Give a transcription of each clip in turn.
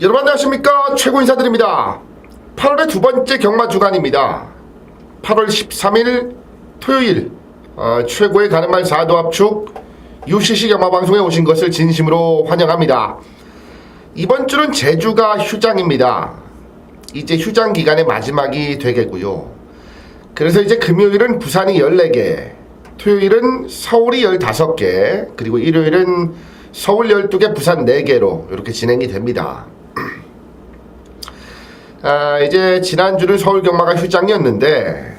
여러분 안녕하십니까? 최고 인사드립니다. 8월의 두 번째 경마 주간입니다. 8월 13일 토요일 어, 최고의 가는 말 4도 압축 UCC 경마 방송에 오신 것을 진심으로 환영합니다. 이번 주는 제주가 휴장입니다. 이제 휴장 기간의 마지막이 되겠고요. 그래서 이제 금요일은 부산이 14개 토요일은 서울이 15개 그리고 일요일은 서울 12개 부산 4개로 이렇게 진행이 됩니다 아, 이제 지난주는 서울 경마가 휴장이었는데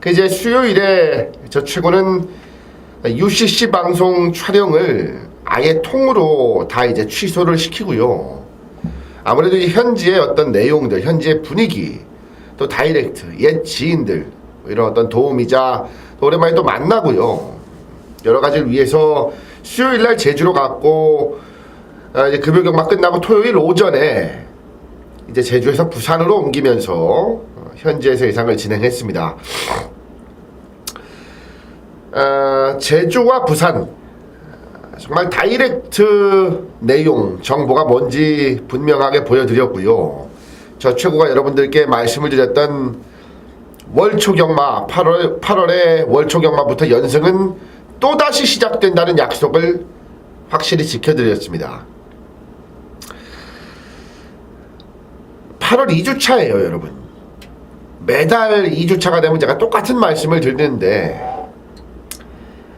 그 이제 수요일에 저 최고는 UCC 방송 촬영을 아예 통으로 다 이제 취소를 시키고요. 아무래도 이 현지의 어떤 내용들, 현지의 분위기, 또 다이렉트, 옛 지인들 뭐 이런 어떤 도움이자 또 오랜만에 또 만나고요. 여러 가지를 위해서 수요일 날 제주로 갔고 아, 이제 금요 경마 끝나고 토요일 오전에 이제 제주에서 부산으로 옮기면서 어, 현지에서 예상을 진행했습니다. 어, 제주와 부산 정말 다이렉트 내용 정보가 뭔지 분명하게 보여드렸고요. 저 최고가 여러분들께 말씀을 드렸던 월초 경마 8월 8월에 월초 경마부터 연승은 또 다시 시작된다는 약속을 확실히 지켜드렸습니다. 8월 2주차예요, 여러분. 매달 2주차가 되면 제가 똑같은 말씀을 드리는데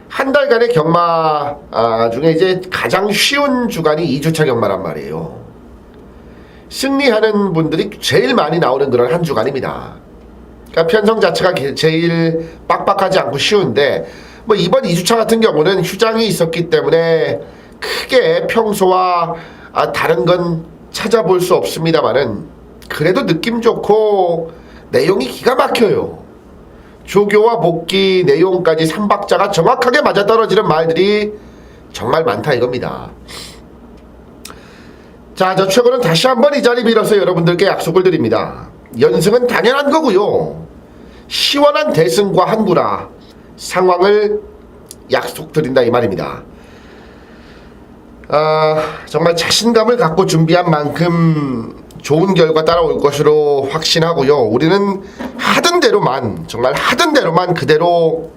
한 달간의 경마 아, 중에 이제 가장 쉬운 주간이 2주차 경마란 말이에요. 승리하는 분들이 제일 많이 나오는 그런 한 주간입니다. 그러니까 편성 자체가 게- 제일 빡빡하지 않고 쉬운데 뭐 이번 2주차 같은 경우는 휴장이 있었기 때문에 크게 평소와 아, 다른 건 찾아볼 수 없습니다만은 그래도 느낌 좋고 내용이 기가 막혀요. 조교와 복귀 내용까지 삼박자가 정확하게 맞아떨어지는 말들이 정말 많다 이겁니다. 자, 저 최고는 다시 한번 이 자리 빌어서 여러분들께 약속을 드립니다. 연승은 당연한 거고요. 시원한 대승과 한구라 상황을 약속드린다 이 말입니다. 아, 정말 자신감을 갖고 준비한 만큼 좋은 결과 따라올 것으로 확신하고요. 우리는 하던 대로만 정말 하던 대로만 그대로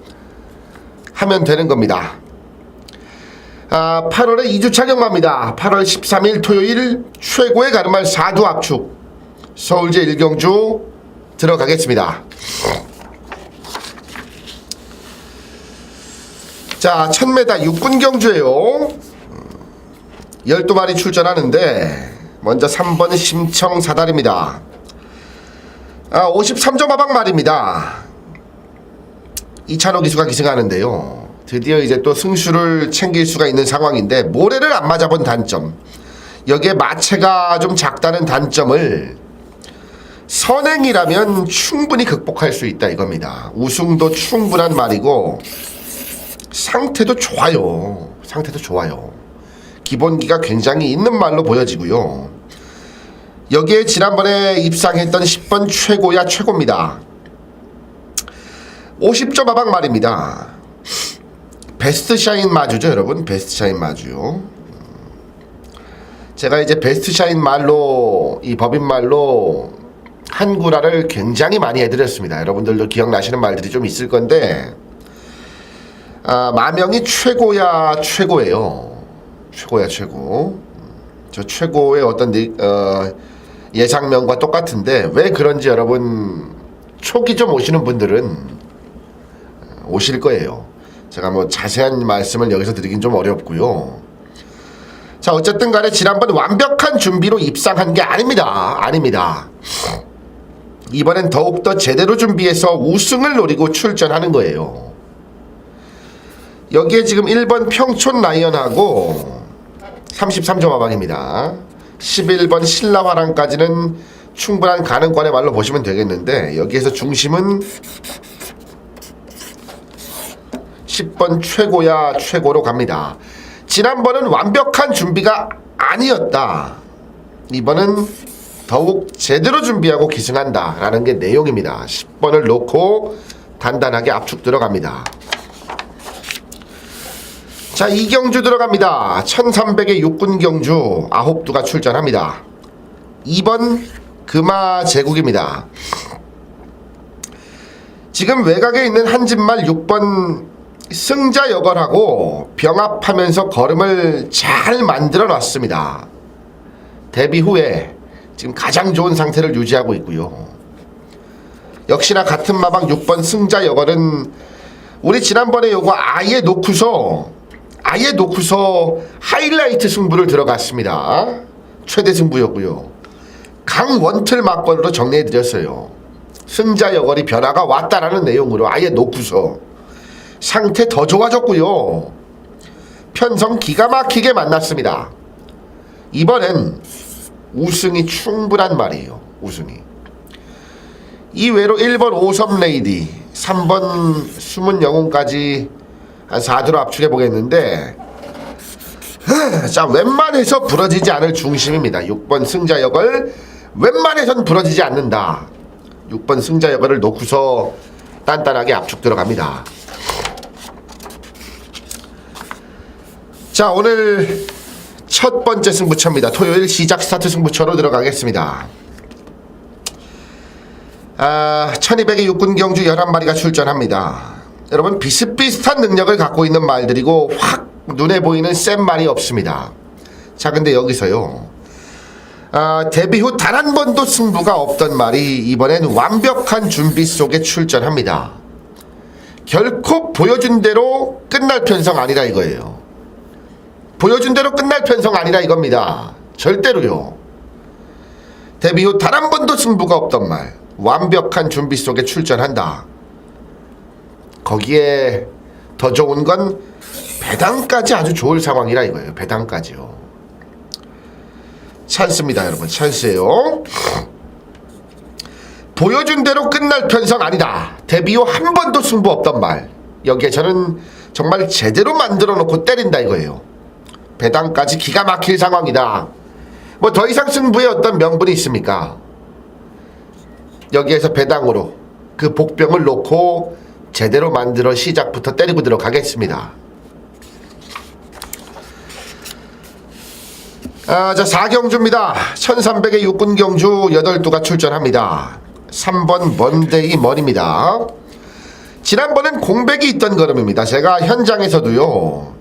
하면 되는 겁니다. 아, 8월에 2주차 경마입니다. 8월 13일 토요일 최고의 가르말 4두 압축 서울제 일경주 들어가겠습니다. 자, 1000m 육군 경주예요. 12마리 출전하는데 먼저 3번 심청 사다리입니다. 아, 53점 하방 말입니다. 이찬호 기수가 기승하는데요. 드디어 이제 또 승수를 챙길 수가 있는 상황인데 모래를 안 맞아본 단점. 여기에 마체가 좀 작다는 단점을 선행이라면 충분히 극복할 수 있다 이겁니다. 우승도 충분한 말이고 상태도 좋아요. 상태도 좋아요. 기본기가 굉장히 있는 말로 보여지고요. 여기에 지난번에 입상했던 10번 최고야 최고입니다. 50점 하방 말입니다. 베스트 샤인 마주죠, 여러분. 베스트 샤인 마주. 제가 이제 베스트 샤인 말로 이 법인 말로 한구라를 굉장히 많이 해드렸습니다. 여러분들도 기억나시는 말들이 좀 있을 건데 아, 마명이 최고야 최고예요. 최고야 최고. 저 최고의 어떤 니- 어, 예상명과 똑같은데 왜 그런지 여러분 초기 좀 오시는 분들은 오실 거예요. 제가 뭐 자세한 말씀을 여기서 드리긴 좀 어렵고요. 자 어쨌든 간에 지난번 완벽한 준비로 입상한 게 아닙니다. 아닙니다. 이번엔 더욱더 제대로 준비해서 우승을 노리고 출전하는 거예요. 여기에 지금 1번 평촌 라이언하고 33점 하방입니다. 11번 신라화랑까지는 충분한 가능권의 말로 보시면 되겠는데 여기에서 중심은 10번 최고야 최고로 갑니다. 지난번은 완벽한 준비가 아니었다. 이번은 더욱 제대로 준비하고 기승한다. 라는 게 내용입니다. 10번을 놓고 단단하게 압축 들어갑니다. 자, 이경주 들어갑니다. 1300의 육군 경주 아홉두가 출전합니다. 2번 금화 제국입니다. 지금 외곽에 있는 한진말 6번 승자역을하고 병합하면서 걸음을 잘 만들어 놨습니다. 데뷔 후에 지금 가장 좋은 상태를 유지하고 있고요. 역시나 같은 마방 6번 승자역을은 우리 지난번에 요거 아예 놓고서 아예 놓고서 하이라이트 승부를 들어갔습니다. 최대 승부였고요. 강원틀 막번으로 정리해 드렸어요. 승자 여걸이 변화가 왔다라는 내용으로 아예 놓고서 상태 더 좋아졌고요. 편성 기가 막히게 만났습니다. 이번엔 우승이 충분한 말이에요. 우승이. 이외로 1번 오섬 레이디, 3번 숨은 영웅까지 한 4도로 압축해 보겠는데 자 웬만해서 부러지지 않을 중심입니다. 6번 승자 역을 웬만해선 부러지지 않는다. 6번 승자 역을 놓고서 단단하게 압축 들어갑니다. 자 오늘 첫 번째 승부처입니다. 토요일 시작 스타트 승부처로 들어가겠습니다. 아, 1200의 육군 경주 11마리가 출전합니다. 여러분 비슷비슷한 능력을 갖고 있는 말들이고 확 눈에 보이는 센 말이 없습니다. 자 근데 여기서요. 아, 데뷔 후 단 한 번도 승부가 없던 말이 이번엔 완벽한 준비 속에 출전합니다. 결코 보여준 대로 끝날 편성 아니라 이거예요. 보여준 대로 끝날 편성 아니라 이겁니다. 절대로요. 데뷔 후 단 한 번도 승부가 없던 말. 완벽한 준비 속에 출전한다. 거기에 더 좋은 건 배당까지 아주 좋을 상황이라 이거예요. 배당까지요. 찬스입니다, 여러분. 찬스예요. 보여준 대로 끝날 편성 아니다. 데뷔 후 한 번도 승부 없던 말. 여기에 저는 정말 제대로 만들어 놓고 때린다 이거예요. 배당까지 기가 막힐 상황이다. 뭐 더 이상 승부에 어떤 명분이 있습니까? 여기에서 배당으로 그 복병을 놓고 제대로 만들어 시작부터 때리고 들어가겠습니다. 아, 자, 4경주입니다. 1300의 육군 경주 8두가 출전합니다. 3번 먼데이 머리입니다. 지난번엔 공백이 있던 걸음입니다. 제가 현장에서도요.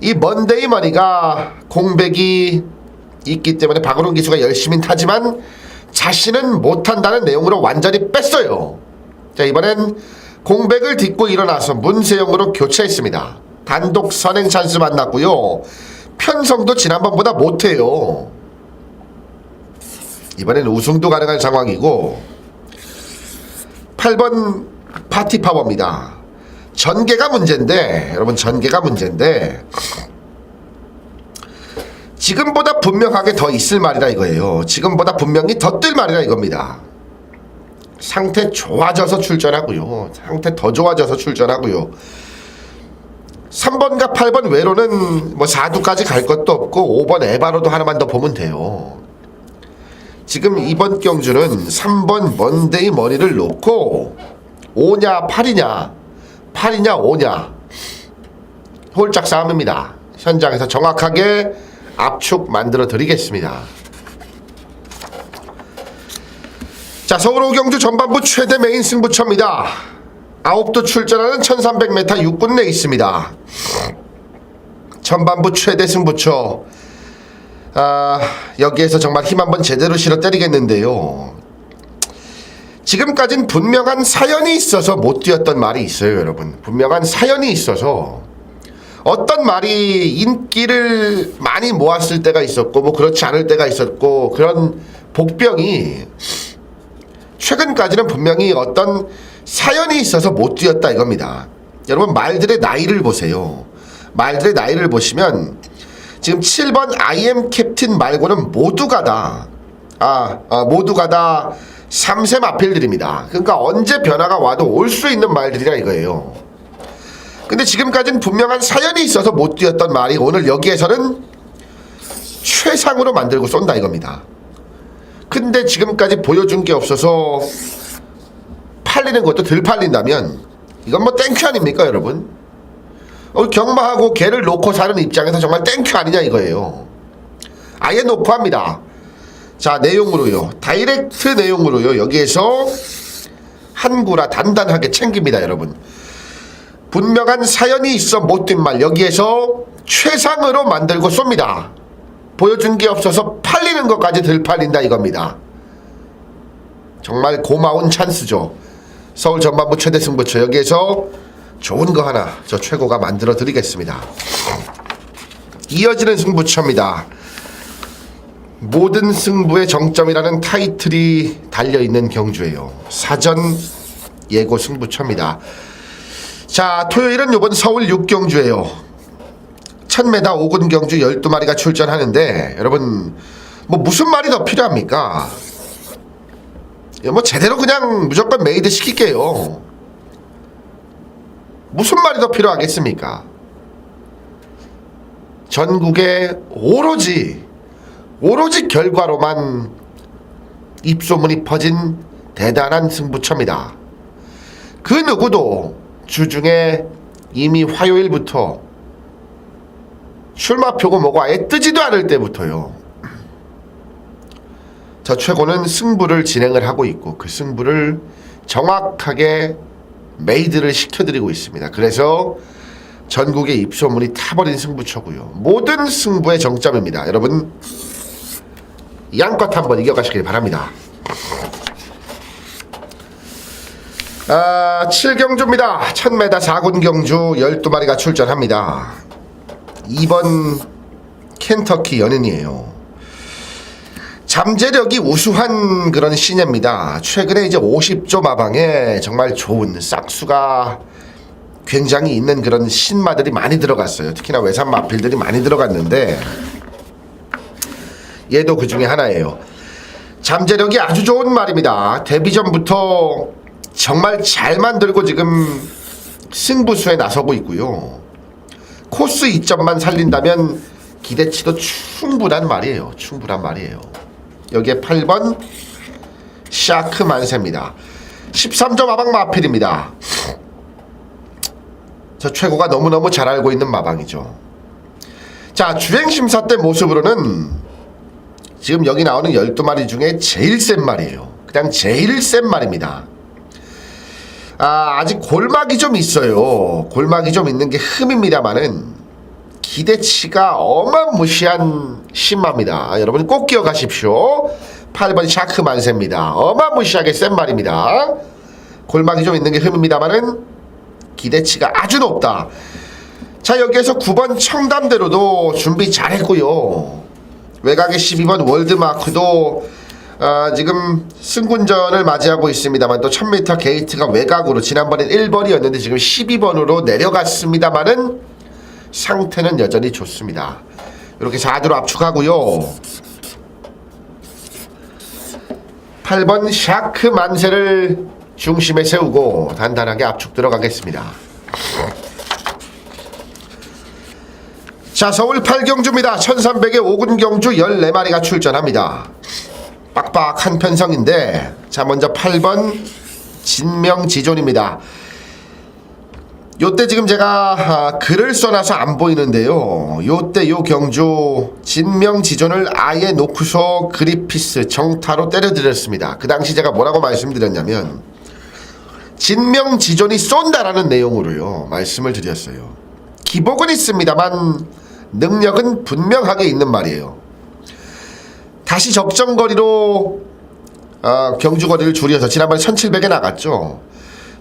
이 먼데이 머리가 공백이 있기 때문에 박은홍 기수가 열심히 타지만 자신은 못한다는 내용으로 완전히 뺐어요. 자 이번엔 공백을 딛고 일어나서 문세영으로 교체했습니다. 단독 선행 찬스 만났고요. 편성도 지난번보다 못해요. 이번엔 우승도 가능한 상황이고 8번 파티 파워입니다. 전개가 문제인데 여러분 전개가 문제인데 지금보다 분명하게 더 있을 말이라 이거예요. 지금보다 분명히 더 뜰 말이라 이겁니다. 상태 좋아져서 출전하고요. 상태 더 좋아져서 출전하고요. 3번과 8번 외로는 뭐 4두까지 갈 것도 없고 5번 에바로도 하나만 더 보면 돼요. 지금 이번 경주는 3번 먼데이 머리를 놓고 5냐 8이냐 8이냐 5냐 홀짝 싸움입니다. 현장에서 정확하게 압축 만들어 드리겠습니다. 자 서울 오경주 전반부 최대 메인 승부처입니다. 아홉도 출전하는 1300m 육군 내 있습니다. 전반부 최대 승부처 아, 여기에서 정말 힘 한번 제대로 실어 때리겠는데요. 지금까진 분명한 사연이 있어서 못 뛰었던 말이 있어요, 여러분. 분명한 사연이 있어서 어떤 말이 인기를 많이 모았을 때가 있었고 뭐 그렇지 않을 때가 있었고 그런 복병이 최근까지는 분명히 어떤 사연이 있어서 못 뛰었다 이겁니다. 여러분 말들의 나이를 보세요. 말들의 나이를 보시면 지금 7번 IM 캡틴 말고는 모두가 다 아, 아 모두가 다 3세 마필들입니다. 그러니까 언제 변화가 와도 올 수 있는 말들이라 이거예요. 근데 지금까지는 분명한 사연이 있어서 못 뛰었던 말이 오늘 여기에서는 최상으로 만들고 쏜다 이겁니다. 근데 지금까지 보여준 게 없어서 팔리는 것도 덜 팔린다면 이건 뭐 땡큐 아닙니까 여러분? 어, 경마하고 개를 놓고 사는 입장에서 정말 땡큐 아니냐 이거예요. 아예 놓고 합니다. 자 내용으로요 다이렉트 내용으로요 여기에서 한구라 단단하게 챙깁니다 여러분 분명한 사연이 있어 못된 말 여기에서 최상으로 만들고 쏩니다 보여준 게 없어서 팔리는 것까지 들 팔린다 이겁니다 정말 고마운 찬스죠 서울 전반부 최대 승부처 여기에서 좋은 거 하나 저 최고가 만들어 드리겠습니다 이어지는 승부처입니다 모든 승부의 정점이라는 타이틀이 달려있는 경주예요. 사전 예고 승부처입니다. 자, 토요일은 이번 서울 6경주예요. 1000m 5군 경주 12마리가 출전하는데 여러분 뭐 무슨 말이 더 필요합니까? 예, 뭐 제대로 그냥 무조건 메이드 시킬게요. 무슨 말이 더 필요하겠습니까? 전국에 오로지 오로지 결과로만 입소문이 퍼진 대단한 승부처입니다. 그 누구도 주중에 이미 화요일부터 출마표고 뭐고 아예 뜨지도 않을 때부터요. 저 최고는 승부를 진행을 하고 있고 그 승부를 정확하게 메이드를 시켜드리고 있습니다. 그래서 전국의 입소문이 타버린 승부처고요. 모든 승부의 정점입니다. 여러분 양껏 한번 이겨가시길 바랍니다. 아, 7경주입니다. 1000m 4군 경주 12마리가 출전합니다. 2번 켄터키 연인이에요. 잠재력이 우수한 그런 시녀입니다. 최근에 이제 50조 마방에 정말 좋은 싹수가 굉장히 있는 그런 신마들이 많이 들어갔어요. 특히나 외산 마필들이 많이 들어갔는데 얘도 그 중에 하나예요. 잠재력이 아주 좋은 말입니다. 데뷔 전부터 정말 잘 만들고 지금 승부수에 나서고 있고요. 코스 2점만 살린다면 기대치도 충분한 말이에요. 충분한 말이에요. 여기에 8번 샤크 만세입니다. 13점 마방 마필입니다. 저 최고가 너무너무 잘 알고 있는 마방이죠. 자, 주행심사 때 모습으로는 지금 여기 나오는 12마리 중에 제일 센 말이에요. 그냥 제일 센 말입니다. 아, 아직 골막이 좀 있어요. 골막이 좀 있는 게 흠입니다만은 기대치가 어마무시한 신마입니다. 여러분 꼭 기억하십시오. 8번 샤크 만세입니다. 어마무시하게 센 말입니다. 골막이 좀 있는 게 흠입니다만은 기대치가 아주 높다. 자, 여기에서 9번 청담대로도 준비 잘했고요. 외곽의 12번 월드마크도 아, 지금 승군전을 맞이하고 있습니다만 또 1000m 게이트가 외곽으로 지난번엔 1번이었는데 지금 12번으로 내려갔습니다만은 상태는 여전히 좋습니다. 이렇게 4두로 압축하고요. 8번 샤크 만세를 중심에 세우고 단단하게 압축 들어가겠습니다. 자 서울 8경주입니다. 1300의 5군 경주 14마리가 출전합니다. 빡빡한 편성인데 자 먼저 8번 진명지존입니다. 요때 지금 제가 아, 글을 써놔서 안 보이는데요. 요때 요 경주 진명지존을 아예 놓고서 그리피스 정타로 때려드렸습니다. 그 당시 제가 뭐라고 말씀드렸냐면 진명지존이 쏜다라는 내용으로요 말씀을 드렸어요. 기복은 있습니다만 능력은 분명하게 있는 말이에요. 다시 적정거리로 어, 경주거리를 줄여서 지난번에 1700에 나갔죠.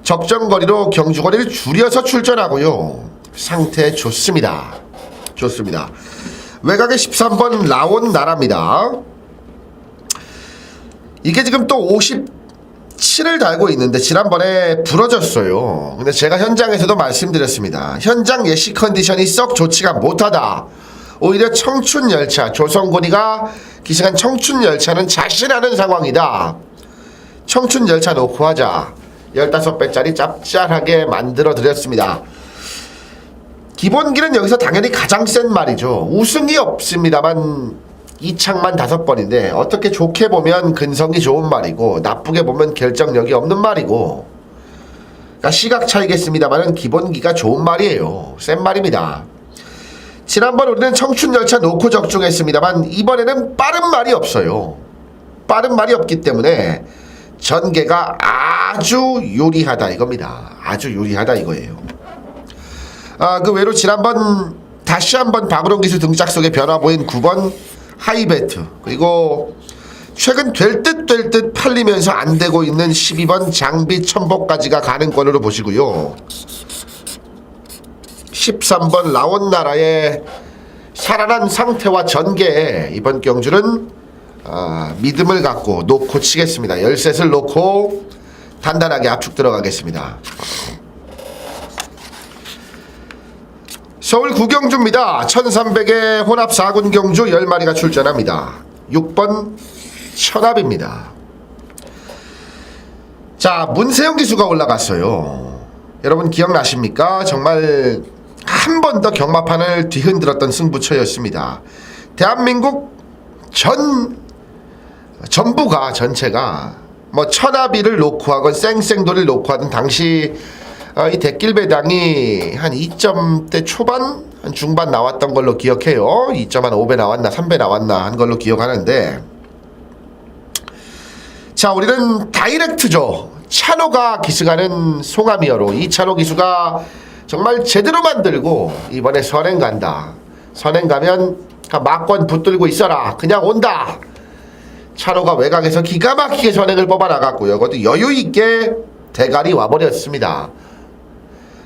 적정거리로 경주거리를 줄여서 출전하고요. 상태 좋습니다. 좋습니다. 외곽에 13번 라온 나라입니다. 이게 지금 또 57을 달고 있는데 지난번에 부러졌어요. 근데 제가 현장에서도 말씀드렸습니다. 현장 예시 컨디션이 썩 좋지가 못하다. 오히려 청춘 열차 조선고리가 기승한 청춘 열차는 자신하는 상황이다. 청춘 열차 놓고 하자. 15배짜리 짭짤하게 만들어 드렸습니다. 기본기는 여기서 당연히 가장 센 말이죠. 우승이 없습니다만 이창만 다섯 번인데 어떻게 좋게 보면 근성이 좋은 말이고 나쁘게 보면 결정력이 없는 말이고 그러니까 시각 차이겠습니다만은 기본기가 좋은 말이에요. 센 말입니다. 지난번 우리는 청춘 열차 놓고 적중했습니다만 이번에는 빠른 말이 없어요. 빠른 말이 없기 때문에 전개가 아주 유리하다 이겁니다. 아주 유리하다 이거예요. 아, 그 외로 지난번 다시 한번 박으론 기수 등짝 속에 변화 보인 9번 하이베트 그리고 최근 될 듯 될 듯 팔리면서 안 되고 있는 12번 장비 첨복까지가 가능권으로 보시고요. 13번 라온나라의 살아난 상태와 전개에 이번 경주는 아, 믿음을 갖고 놓고 치겠습니다. 열셋을 놓고 단단하게 압축 들어가겠습니다. 서울 구경주입니다. 1300의 혼합 4군 경주 10마리가 출전합니다. 6번 천합입니다. 자, 문세영 기수가 올라갔어요. 여러분 기억나십니까? 정말 한 번 더 경마판을 뒤흔들었던 승부처였습니다. 대한민국 전 전부가 전체가 뭐 천하비를 놓고 하건 쌩쌩돌이를 놓고 하든 당시 어, 이 대길 배당이 한 2점대 초반 한 중반 나왔던 걸로 기억해요. 2.5배 나왔나 3배 나왔나 한 걸로 기억하는데 자 우리는 다이렉트죠. 찬호가 기승하는 송아미어로 이 찬호 기수가 정말 제대로 만들고 이번에 선행 간다. 선행 가면 막권 붙들고 있어라. 그냥 온다. 차로가 외곽에서 기가 막히게 선행을 뽑아 나갔고요. 그것도 여유 있게 대갈이 와버렸습니다.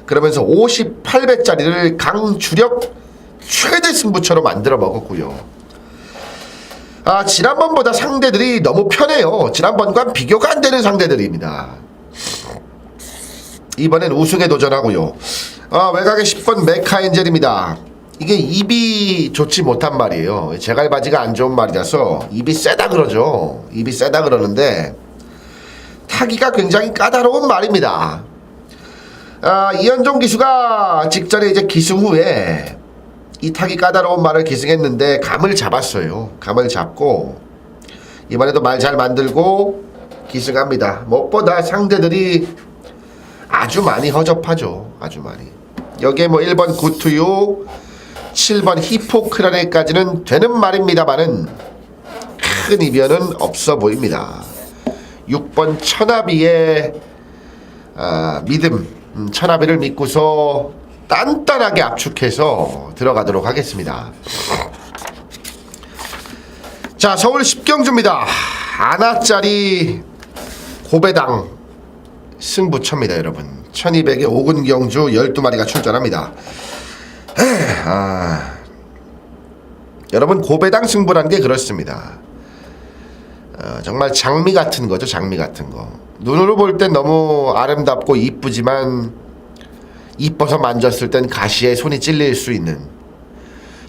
그러면서 58배짜리를 강주력 최대 승부처로 만들어 먹었고요. 아 지난번보다 상대들이 너무 편해요. 지난번과 비교가 안 되는 상대들입니다. 이번엔 우승에 도전하고요. 아 외곽에 10번 메카엔젤입니다. 이게 입이 좋지 못한 말이에요. 제갈바지가 안 좋은 말이라서 입이 세다 그러죠. 입이 세다 그러는데 타기가 굉장히 까다로운 말입니다. 아, 이현종 기수가 직전에 이제 기승 후에 이 타기 까다로운 말을 기승했는데 감을 잡았어요. 감을 잡고 이번에도 말 잘 만들고 기승합니다. 무엇보다 상대들이 아주 많이 허접하죠. 아주 많이. 여기에 뭐 1번 구투유 7번 히포크라네까지는 되는 말입니다만은 큰 이변은 없어 보입니다. 6번 천하비의 아, 믿음, 음, 천하비를 믿고서 단단하게 압축해서 들어가도록 하겠습니다. 자, 서울 10경주입니다. 아나짜리 고배당 승부처입니다, 여러분. 1200의 5군 경주 12마리가 출전합니다. 아, 여러분 고배당 승부란 게 그렇습니다. 어, 정말 장미 같은 거죠, 장미 같은 거. 눈으로 볼 땐 너무 아름답고 이쁘지만 이뻐서 만졌을 땐 가시에 손이 찔릴 수 있는.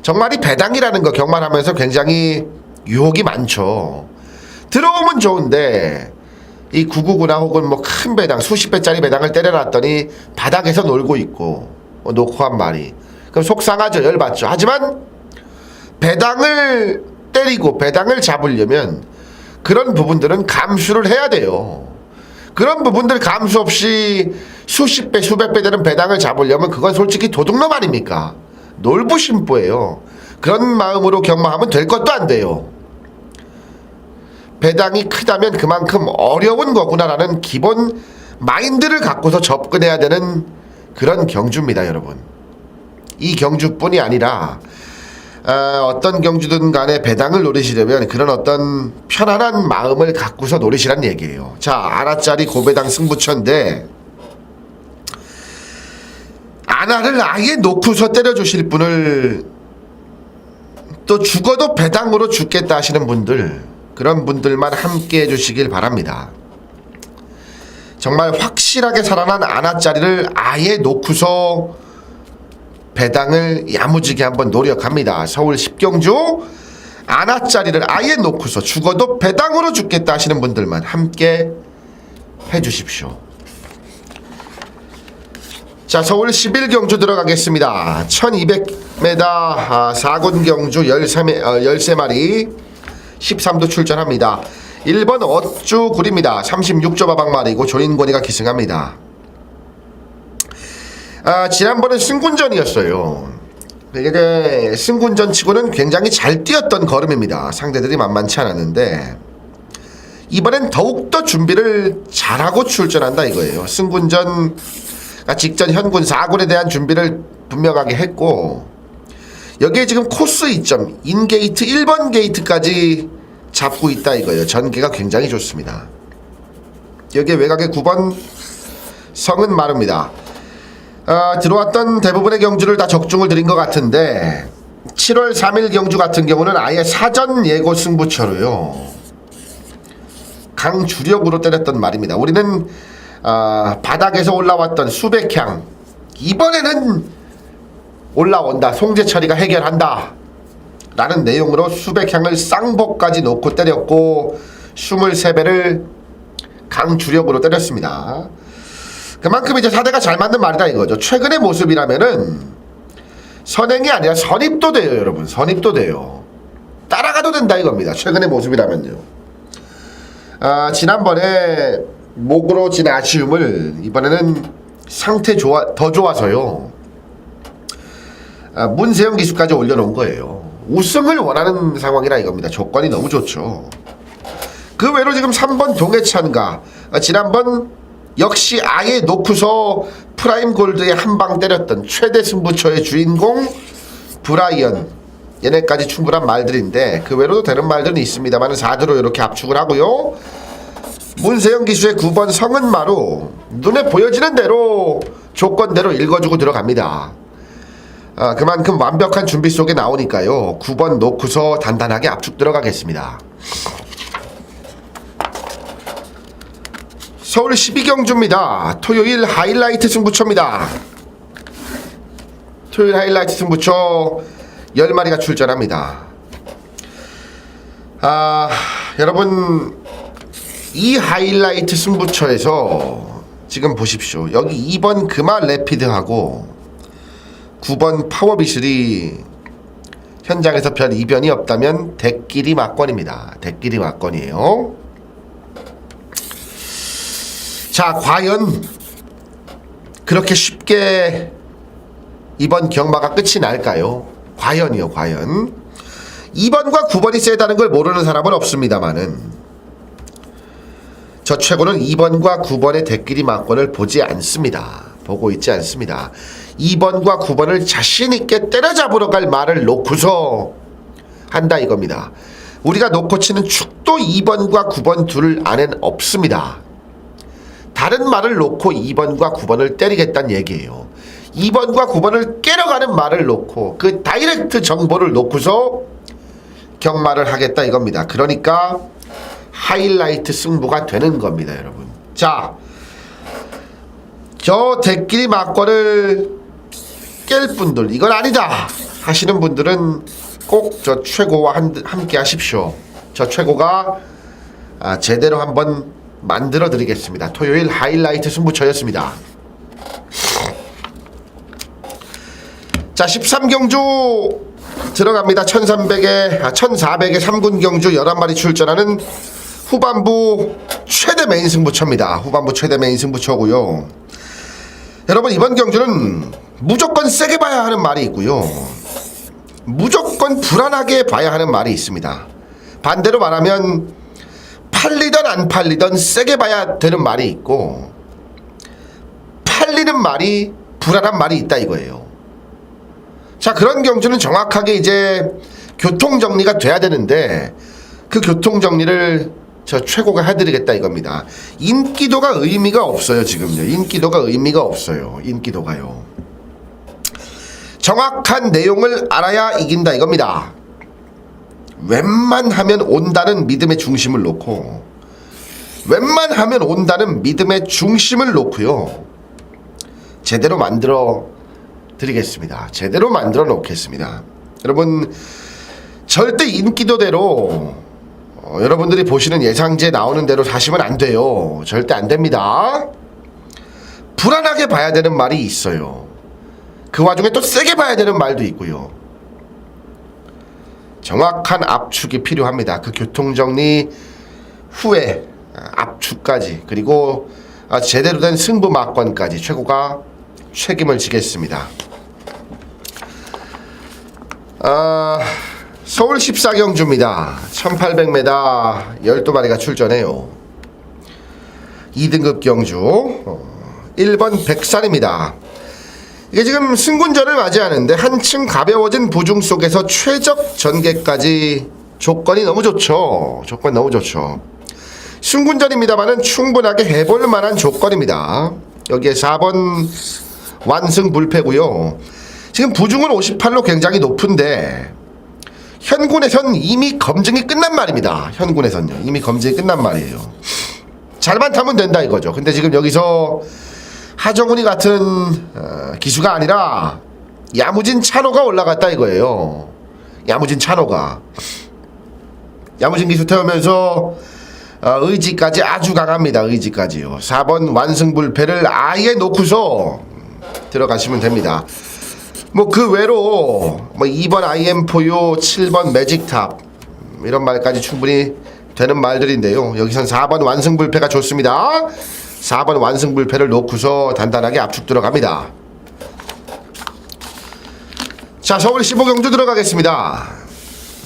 정말 이 배당이라는 거 경만하면서 굉장히 유혹이 많죠. 들어오면 좋은데 이 999나 혹은 뭐 큰 배당 수십 배짜리 배당을 때려놨더니 바닥에서 놀고 있고 뭐 놓고 한 마리. 그럼 속상하죠. 열받죠. 하지만 배당을 때리고 배당을 잡으려면 그런 부분들은 감수를 해야 돼요. 그런 부분들 감수 없이 수십 배 수백 배 되는 배당을 잡으려면 그건 솔직히 도둑놈 아닙니까? 놀부심보예요. 그런 마음으로 경마하면 될 것도 안 돼요 배당이 크다면 그만큼 어려운 거구나라는 기본 마인드를 갖고서 접근해야 되는 그런 경주입니다, 여러분. 이 경주뿐이 아니라 어, 떤 경주든 간에 배당을 노리시려면 그런 어떤 편안한 마음을 갖고서 노리시란 얘기예요. 자, 아나짜리 고배당 승부처인데 아나를 아예 놓고서 때려주실 분을 또 죽어도 배당으로 죽겠다 하시는 분들 그런 분들만 함께 해주시길 바랍니다. 정말 확실하게 살아난 아나짜리를 아예 놓고서 배당을 야무지게 한번 노력합니다. 서울 10경주 아나짜리를 아예 놓고서 죽어도 배당으로 죽겠다 하시는 분들만 함께 해주십시오. 자, 서울 11경주 들어가겠습니다. 1200m 아, 4군 경주 13, 어, 13마리 13도 출전합니다. 1번 어쭈 굴입니다. 36조 바방말이고 조인권이가 기승합니다. 아, 지난번엔 승군전이었어요. 이게 승군전 치고는 굉장히 잘 뛰었던 걸음입니다. 상대들이 만만치 않았는데 이번엔 더욱더 준비를 잘하고 출전한다 이거예요. 승군전 아, 직전 현군 4군에 대한 준비를 분명하게 했고 여기에 지금 코스 이점 인게이트 1번 게이트까지 잡고 있다 이거예요. 전개가 굉장히 좋습니다. 여기에 외곽의 9번 성은 마릅니다. 아, 들어왔던 대부분의 경주를 다 적중을 드린 것 같은데 7월 3일 경주 같은 경우는 아예 사전 예고 승부처로요. 강주력으로 때렸던 말입니다. 우리는 아, 바닥에서 올라왔던 수백향 이번에는 올라온다. 송재철이가 해결한다. 라는 내용으로 수백 향을 쌍복까지 놓고 때렸고 23배를 강주력으로 때렸습니다. 그만큼 이제 사대가 잘 맞는 말이다 이거죠. 최근의 모습이라면은 선행이 아니라 선입도 돼요, 여러분. 선입도 돼요. 따라가도 된다 이겁니다. 최근의 모습이라면요. 아, 지난번에 목으로 진 아쉬움을 이번에는 상태 좋아 더 좋아서요. 아, 문세영 기수까지 올려놓은 거예요. 우승을 원하는 상황이라 이겁니다. 조건이 너무 좋죠. 그 외로 지금 3번 동해찬가 아, 지난번 역시 아예 놓고서 프라임 골드에 한 방 때렸던 최대 승부처의 주인공 브라이언 얘네까지 충분한 말들인데 그 외로도 되는 말들은 있습니다만 4드로 이렇게 압축을 하고요 문세영 기수의 9번 성은마로 눈에 보여지는 대로 조건대로 읽어주고 들어갑니다 아, 그만큼 완벽한 준비 속에 나오니까요 9번 놓고서 단단하게 압축 들어가겠습니다 서울 12경주입니다. 토요일 하이라이트 승부처입니다. 토요일 하이라이트 승부처 10마리가 출전합니다. 아, 여러분 이 하이라이트 승부처에서 지금 보십시오. 여기 2번 금화 레피드하고 9번 파워비슬이 현장에서 별 이변이 없다면 대끼리 막권입니다. 대끼리 막권이에요. 자, 과연 그렇게 쉽게 이번 경마가 끝이 날까요? 과연이요, 과연. 2번과 9번이 세다는 걸 모르는 사람은 없습니다만은 저 최고는 2번과 9번의 대끼리 막권을 보지 않습니다. 보고 있지 않습니다. 2번과 9번을 자신 있게 때려잡으러 갈 말을 놓고서 한다 이겁니다. 우리가 놓고 치는 축도 2번과 9번 둘 안엔 없습니다. 다른 말을 놓고 2번과 9번을 때리겠다는 얘기예요. 2번과 9번을 깨러가는 말을 놓고 그 다이렉트 정보를 놓고서 경마를 하겠다 이겁니다. 그러니까 하이라이트 승부가 되는 겁니다, 여러분. 자, 저 대끼리 막권을 깰 분들 이건 아니다 하시는 분들은 꼭 저 최고와 한- 함께 하십시오. 저 최고가 아, 제대로 한번 만들어 드리겠습니다. 토요일 하이라이트 승부처였습니다. 자, 13경주 들어갑니다. 1300에 아, 1400에 3군 경주 11마리 출전하는 후반부 최대 메인 승부처입니다. 후반부 최대 메인 승부처고요. 여러분 이번 경주는 무조건 세게 봐야 하는 말이 있고요. 무조건 불안하게 봐야 하는 말이 있습니다. 반대로 말하면 팔리던 안 팔리던 세게 봐야 되는 말이 있고 팔리는 말이 불안한 말이 있다 이거예요. 자 그런 경주는 정확하게 이제 교통 정리가 돼야 되는데 그 교통 정리를 저 최고가 해드리겠다 이겁니다. 인기도가 의미가 없어요 지금요. 인기도가 의미가 없어요. 인기도가요. 정확한 내용을 알아야 이긴다 이겁니다. 웬만하면 온다는 믿음의 중심을 놓고 웬만하면 온다는 믿음의 중심을 놓고요. 제대로 만들어 드리겠습니다. 제대로 만들어 놓겠습니다. 여러분 절대 인기도대로 어, 여러분들이 보시는 예상제 나오는 대로 사시면 안 돼요. 절대 안 됩니다. 불안하게 봐야 되는 말이 있어요. 그 와중에 또 세게 봐야 되는 말도 있고요. 정확한 압축이 필요합니다. 그 교통정리 후에 아, 압축까지 그리고 아, 제대로 된 승부 막권까지 최고가 책임을 지겠습니다. 아, 서울 14경주입니다. 1800m 12마리가 출전해요. 2등급 경주. 어, 1번 백산입니다. 이게 지금 승군전을 맞이하는데 한층 가벼워진 부중 속에서 최적 전개까지 조건이 너무 좋죠. 조건 너무 좋죠. 승군전입니다만은 충분하게 해볼 만한 조건입니다. 여기에 4번 완승 불패고요. 지금 부중은 58로 굉장히 높은데 현군에선 이미 검증이 끝난 말입니다. 현군에선요. 이미 검증이 끝난 말이에요. 잘만 타면 된다 이거죠. 근데 지금 여기서 하정훈이 같은 어, 기수가 아니라 야무진 찬호가 올라갔다 이거예요. 야무진 찬호가 야무진 기수 태우면서 어, 의지까지 아주 강합니다. 의지까지요. 4번 완승불패를 아예 놓고서 들어가시면 됩니다. 뭐 그 외로 뭐 2번 IM4U, 7번 매직탑 이런 말까지 충분히 되는 말들인데요. 여기선 4번 완승불패가 좋습니다. 4번 완승불패를 놓고서 단단하게 압축 들어갑니다. 자, 서울 15경주 들어가겠습니다.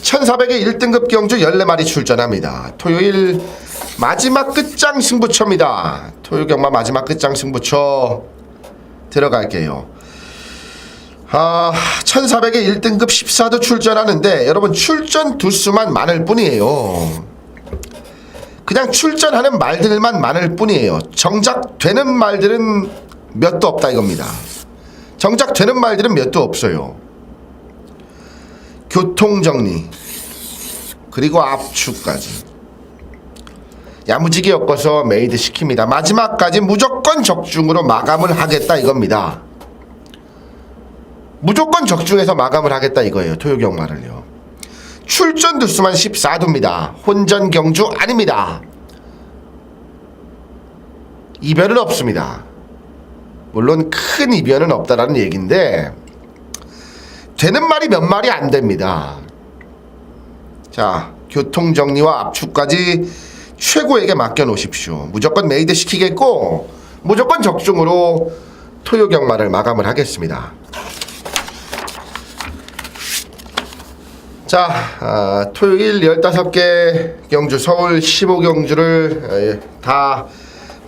1400의 1등급 경주 14마리 출전합니다. 토요일 마지막 끝장 승부처입니다. 토요 경마 마지막 끝장 승부처 들어갈게요. 아, 1400의 1등급 14도 출전하는데 여러분 출전 두수만 많을 뿐이에요. 그냥 출전하는 말들만 많을 뿐이에요. 정작 되는 말들은 몇도 없다 이겁니다. 정작 되는 말들은 몇도 없어요. 교통 정리 그리고 압축까지 야무지게 엮어서 메이드 시킵니다. 마지막까지 무조건 적중으로 마감을 하겠다 이겁니다. 무조건 적중해서 마감을 하겠다 이거예요. 토요경마를요. 출전 두수만 14도입니다. 혼전 경주 아닙니다. 이변은 없습니다. 물론 큰 이변은 없다라는 얘기인데 되는 말이 몇 말이 안 됩니다. 자, 교통 정리와 압축까지 최고에게 맡겨 놓으십시오. 무조건 메이드 시키겠고 무조건 적중으로 토요 경마를 마감을 하겠습니다. 자, 아, 토요일 15개 경주, 서울 15경주를 다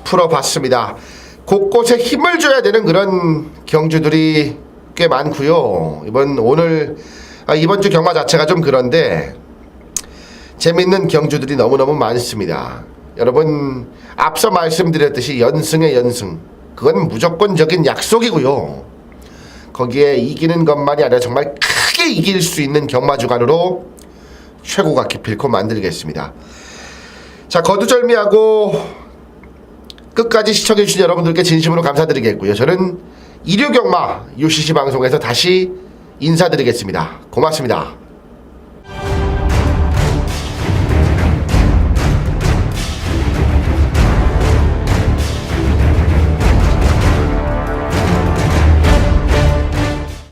풀어봤습니다. 곳곳에 힘을 줘야 되는 그런 경주들이 꽤 많고요. 이번 오늘 아, 이번 주 경마 자체가 좀 그런데 재밌는 경주들이 너무너무 많습니다. 여러분 앞서 말씀드렸듯이 연승의 연승 그건 무조건적인 약속이고요. 거기에 이기는 것만이 아니라 정말 크게 이길 수 있는 경마 주간으로 최고가 기필코 만들겠습니다. 자 거두절미하고 끝까지 시청해주신 여러분들께 진심으로 감사드리겠고요. 저는 일요경마 UCC 방송에서 다시 인사드리겠습니다. 고맙습니다.